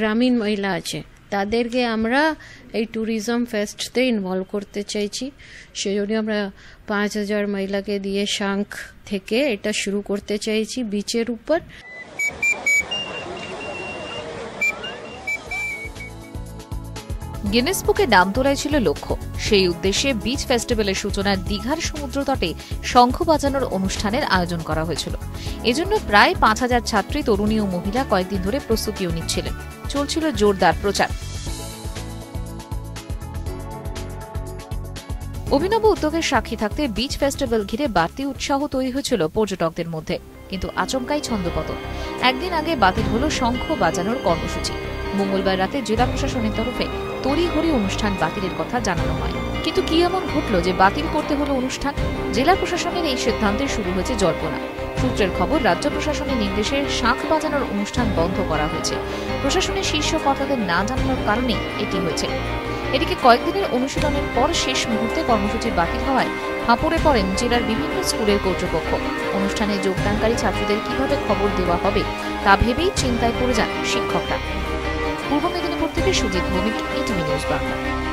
গ্রামীণ মহিলা আছে, তাদেরকে আমরা এই ট্যুরিজম ফেস্টতে ইনভলভ করতে চাইছি। সেজন্য আমরা পাঁচ হাজার মহিলাকে দিয়ে শাঙ্খ থেকে এটা শুরু করতে চাইছি বিচের উপর। গিনেস বুকে নাম তোলাই ছিল লক্ষ্য। সেই উদ্দেশ্যে বিচ ফেস্টিভ্যালের সূচনা দীঘার সমুদ্রতটে শঙ্খ বাজানোর অনুষ্ঠানের আয়োজন করা হয়েছিল। এজন্য প্রায় পাঁচ হাজার ছাত্রী, তরুণী ও মহিলা কয়েকদিন ধরে প্রস্তুতিও নিচ্ছিলেন। চলছিল জোরদার প্রচার। অভিনব উদ্যোগের সাক্ষী থাকতে বিচ ফেস্টিভ্যাল ঘিরে বাড়তি উৎসাহ তৈরি হয়েছিল পর্যটকদের মধ্যে। কিন্তু আচমকাই ছন্দপতন। একদিন আগে বাতিল হলো শঙ্খ বাজানোর কর্মসূচি। মঙ্গলবার রাতে জেলা প্রশাসনের তরফে তড়িঘড়ি অনুষ্ঠান বাতিলের কথা জানানো হয়। কিন্তু কি এমন ঘটল যে বাতিল করতে হলো অনুষ্ঠান? জেলা প্রশাসনের এই সিদ্ধান্তে শুরু হয়েছে জল্পনা। সূত্রের খবর, রাজ্য প্রশাসনের নির্দেশে শাঁখ বাজানোর অনুষ্ঠান বন্ধ করা হয়েছে। প্রশাসনের শীর্ষ কর্তাদের না জানানোর কারণে এটি হয়েছে। এদিকে কয়েকদিনের অনুশীলনের পর শেষ মুহূর্তে কর্মসূচি বাতিল হওয়ায় হাঁপড়ে পড়েন জেলার বিভিন্ন স্কুলের কর্তৃপক্ষ। অনুষ্ঠানে যোগদানকারী ছাত্রদের কীভাবে খবর দেওয়া হবে তা ভেবেই চিন্তায় পড়ে যান শিক্ষকরা। পূর্ব মেদিনীপুর থেকে সুজিত ভৌমিক ইটিভি নিউজ বাংলা।